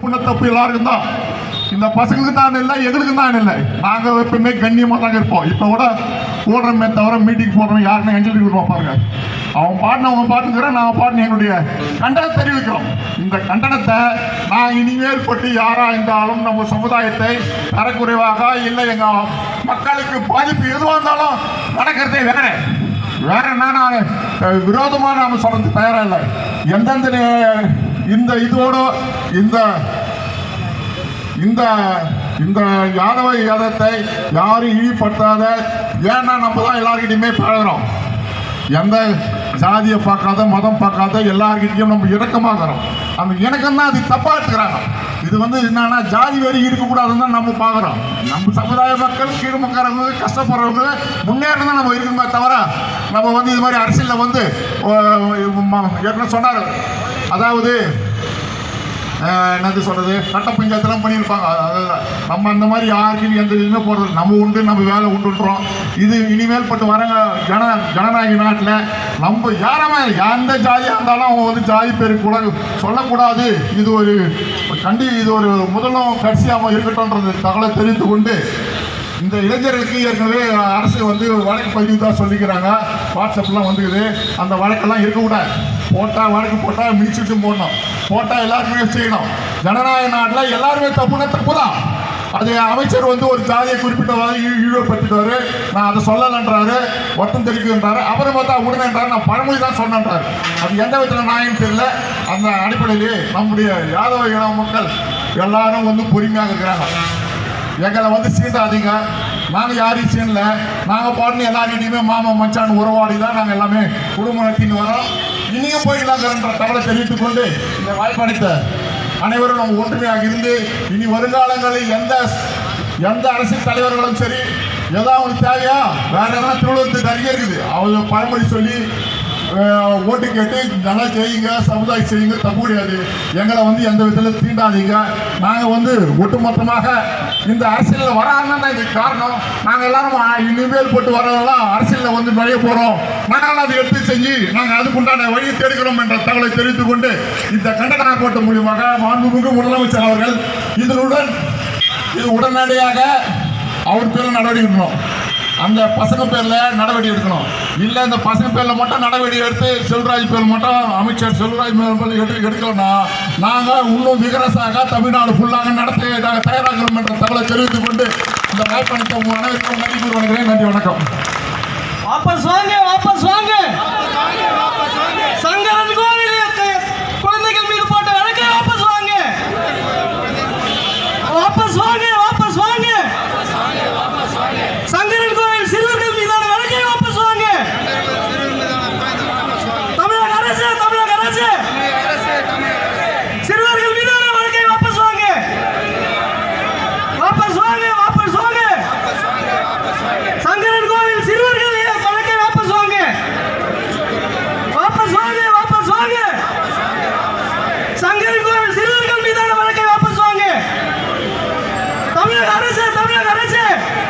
புண்ண தப்பு எல்லாருக்கும் தான் இந்த பசங்களுக்கு தான் இல்லை எங்களுக்கு தான் இல்லை. நாங்கள் எப்பவுமே கண்ணியமாக தாங்க இருப்போம். இப்போ கூட போடுறோமே தவிர மீட்டிங் போடுறோம் யாருன்னு எஞ்சல் கொடுப்போம் பாருங்க. அவன் பாட்டின அவன் பாட்டுங்கிறேன் நான் பாட்டின எங்களுடைய கண்டனம் தெரிவிக்கிறோம். இந்த கண்டனத்தை நான் இனிமேல் பட்டு யாரா இருந்தாலும் நம்ம சமுதாயத்தை தரக்குறைவாக இல்லை எங்கள் மக்களுக்கு பாதிப்பு எதுவாக இருந்தாலும் நடக்கிறதே வேற. வேற என்ன நான் விரோதமாக விரோதமா நாம சொல்றது தயாரா இல்லை. எந்தெந்த நே- இந்த இதோட இந்த இந்த இந்த யாதவ யாதத்தை யாரும் இழிப்படுத்தாத ஏன்னா நம்ம தான் எல்லாருக்கிட்டையுமே பழகிறோம். எந்த ஜாதியை பார்க்காத மதம் பார்க்காத எல்லாருக்கிட்டையும் நம்ம இணக்கமாகறோம். அந்த இணக்கம் தான் அது தப்பா எடுத்துக்கிறாங்க. இது வந்து என்னன்னா ஜாதி வரி இருக்கக்கூடாதுன்னு தான் நம்ம பார்க்குறோம். நம்ம சமுதாய மக்கள் கீழ்மக்கிறவங்க கஷ்டப்படுறவங்க முன்னேற தான் நம்ம இருக்கணுமே தவிர நம்ம வந்து இது மாதிரி அரசியலில் வந்து ஏற்கனவே சொன்னார். அதாவது என்னது சொல்றது? சட்ட பஞ்சாயத்தெல்லாம் பண்ணியிருப்பாங்க அதெல்லாம் நம்ம அந்த மாதிரி யாருக்கும் எந்த இதுவுமே போகிறது நம்ம உண்டு நம்ம வேலை உண்டுன்றோம். இது இனிமேல் பட்டு வரங்க ஜன ஜனநாயக நாட்டில் நம்ம யாரமே எந்த ஜாதியாக இருந்தாலும் அவங்க வந்து ஜாதி பேர் கூட சொல்லக்கூடாது. இது ஒரு கண்டி இது ஒரு முதலும் கடைசியாக இருக்கட்டும்ன்றது தகவலை தெரிந்து கொண்டு இந்த இளைஞர்களுக்கு ஏற்கனவே அரசு வந்து வழக்கு பதிவு தான் சொல்லிக்கிறாங்க. வாட்ஸ்அப்லாம் வந்துக்குது. அந்த வழக்கெல்லாம் இருக்கக்கூடாது. போட்டால் வழக்கு போட்டால் மிதிச்சுட்டு போடணும். போட்டால் எல்லாருமே செய்யணும். ஜனநாயக நாட்டில் எல்லாருமே தப்புனா தப்பு தான் அது அமைச்சர் வந்து ஒரு ஜாதியை குறிப்பிட்டவாறு ஈடுபடுத்திட்டாரு நான் அதை சொல்லலைன்றாரு. ஒட்டம் தெரிவிக்கின்றாரு அப்புறம் பார்த்தா உடனேன்றாரு. நான் பழமொழி தான் சொன்னேன்றாரு. அது எந்த விதத்தில் நியாயம் தெரியல. அந்த அடிப்படையிலே நம்முடைய யாதவ இன மக்கள் எல்லாரும் வந்து பொறுமையாக இருக்கிறாங்க. எங்களை வந்து சீண்டாதீங்க. நாங்கள் யாரையும் சீண்டல. நாங்கள் பாட்டுன்னு எல்லாருக்கிட்டையுமே மாமா மச்சான் உறவாடி தான் நாங்கள் எல்லாமே குடும்பம் நடத்தின்னு வரோம். இனியும் போயிடலாங்கிற தகவலை தெரிவித்துக் கொண்டு இந்த வாய்ப்பளித்த அனைவரும் நம்ம ஒற்றுமையாக இருந்து இனி வருங்காலங்களில் எந்த எந்த அரசியல் தலைவர்களும் சரி ஏதாவது அவங்களுக்கு தேவையா? வேற எதனா திருவள்ளுவத்துக்கு அறிய இருக்குது. அவங்க பழமொழி சொல்லி ஓட்டு கேட்டு நல்லா செய்யுங்க சமுதாயம் செய்யுங்க தப்பு கிடையாது. எங்களை வந்து எந்த விதத்தில் தீண்டாதீங்க. நாங்கள் வந்து ஒட்டுமொத்தமாக இந்த அரசியலில் வராங்கன்னா இதுக்கு காரணம். நாங்கள் எல்லாரும் இனிமேல் போட்டு வரதெல்லாம் அரசியலில் வந்து நுழைய போகிறோம் நாங்கள் அதை எடுத்து செஞ்சு நாங்கள் அதுக்குண்டான வழியை தேடுகிறோம் என்ற தகவலை தெரிவித்துக் கொண்டு இந்த கண்டன ஆர்ப்பாட்டம் மூலியமாக மாண்புமிகு முதலமைச்சர் அவர்கள் இதனுடன் இது உடனடியாக அவர் பேரில் நடவடிக்கை அந்த பசங்க பேர்ல நடவடிக்கை எடுக்கணும். இல்ல இந்த பசங்க பேர்ல மட்டும் நடவடிக்கை எடுத்து செல்வராஜ் பேர் மட்டும் அமைச்சர் செல்வராஜ் பேர் எடுத்து எடுக்கலன்னா நாங்க இன்னும் விகரசாக தமிழ்நாடு ஃபுல்லாக நடத்த நாங்கள் தயாராகிறோம் என்ற தகவலை தெரிவித்துக் கொண்டு இந்த வாய்ப்பளித்த உங்கள் அனைவருக்கும் நன்றி கூறி வணங்குகிறேன் நன்றி வணக்கம். வாபஸ் வாங்க வாபஸ் வாங்க சங்கரன் கோவில் க- குழந்தைகள் மீது போட்ட வழக்கை வாபஸ் வாங்க வாபஸ் வாங்க வாபஸ் வாங்க சங்கரன் கோவில் சிறுவர்கள் மீதான வழக்கை வாபஸ் வாங்க தமிழக அரசு தமிழக அரசு சிறுவர்கள் மீதான வழக்கை வாபஸ் வாங்க வாபஸ் வாங்க வாபஸ் வாங்க சங்கரன் கோவில் சிறுவர்கள் வழக்கை வாபஸ் வாங்க வாபஸ் வாங்க வாபஸ் வாங்க சங்கரன் கோவில் சிறுவர்கள் மீதான வழக்கை வாபஸ் வாங்க தமிழக அரசு தமிழக அரசு